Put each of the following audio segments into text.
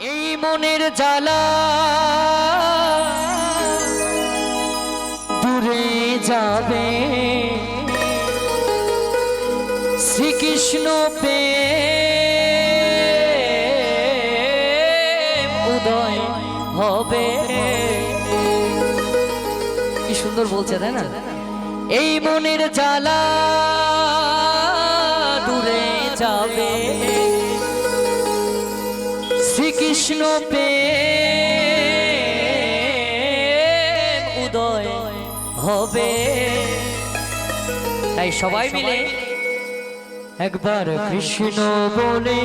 এই মনের জ্বালা দূরে যাবে। শ্রীকৃষ্ণ পে উদয় হবে। কি সুন্দর বলছে, তাই না? এই মনের জ্বালা শ্রীকৃষ্ণ পে উদয় হবে। তাই সবাই মিলে একবার কৃষ্ণ বলে।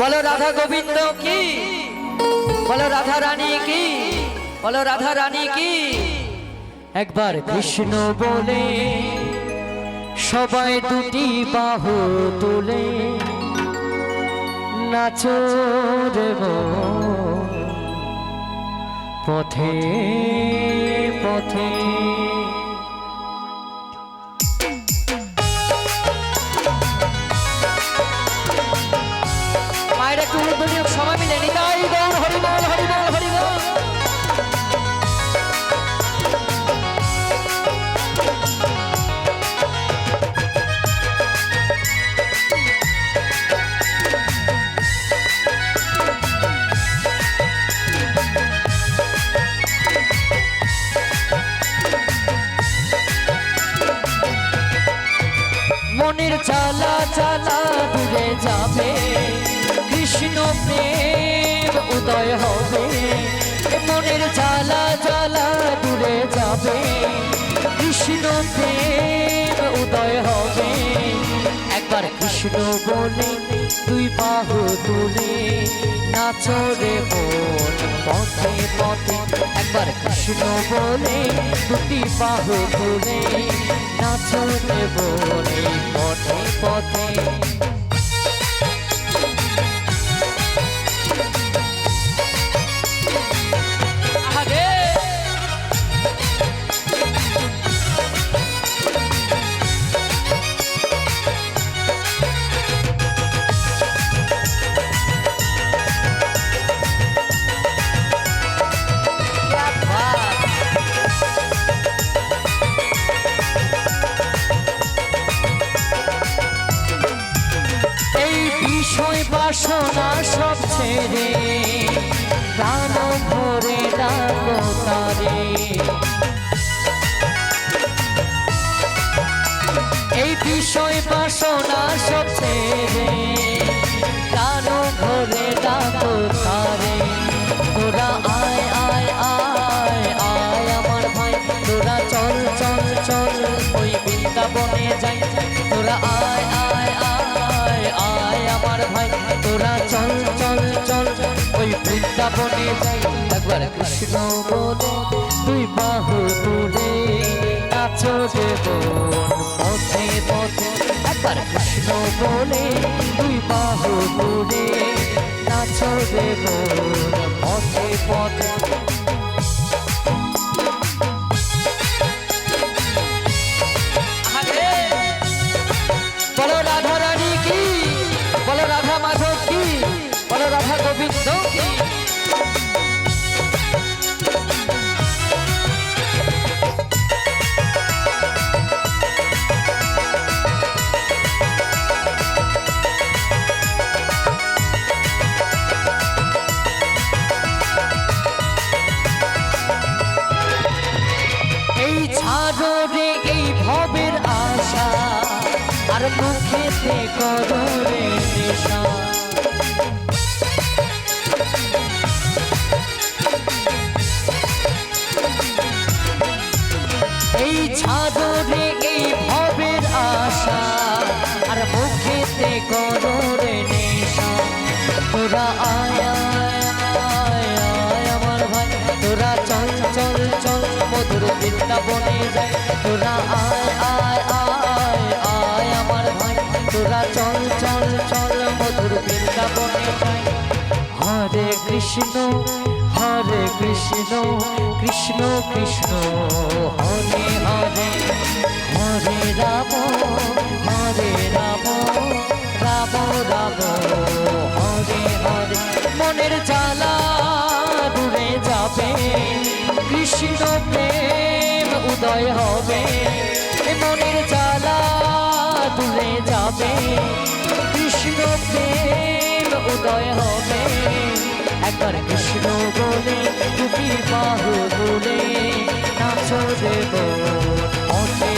বলো রাধা গোবিন্দ কি? বলো রাধা রানী কি? বলো রাধা রানী কি? একবার কৃষ্ণ বলে। সবাই দুটি বাহু তুলে। নাচো দেব পথে পথে। মনের চালা চালা দূরে যাবে। কৃষ্ণ প্রেম উদয় হবে। মনের চালা চালা দূরে যাবে। কৃষ্ণ প্রেম উদয় হবে। একবার কৃষ্ণ বলে তুই বাহু তুলে নাচরে পথে পথে একবার কৃষ্ণ বলে দুটি বাহু তুলে নাচরে বলে পথে পথে বাসনা সব ছেড়ে প্রাণ ভরে ডাকো তারে। এই বিষয় বাসনা সব ছেড়ে একবার কৃষ্ণ বলে তুই বাহু তুলে আছো যে পথে পথে। একবার কৃষ্ণ বলে তুই বাহু তুলে নাচো যে পথে পথে। ছাড়ো রে এই ভবের আশা, আর মুখেতে করো রে এই ছাড়ো রে এই ভবের আশা, আর মুখেতে করো রে নেশা। তোরা বৃন্দাবনে যাই তোরা আয় আয় আয় আয় আমার ভাই। তোরা চল চল চল, মধুর হরে কৃষ্ণ হরে কৃষ্ণ কৃষ্ণ কৃষ্ণ। হরে হরে হরে রাম হরে রাম রাম রাম। হরে, মনের জ্বালা দূরে যাবে। কৃষ্ণ প্রেম উদয় হবে? মনের জ্বালা দূরে যাবে। কৃষ্ণ প্রেম উদয় হবে। একবার কৃষ্ণ বলে তুমি বাহু বলে নাচো দেব পথে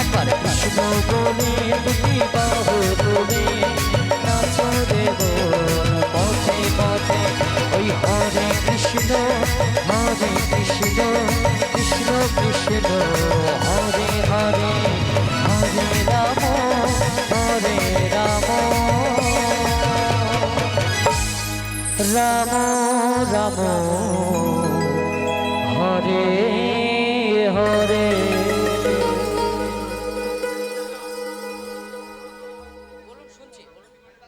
একবার কৃষ্ণ বলে তুমি বাহু বলে হরে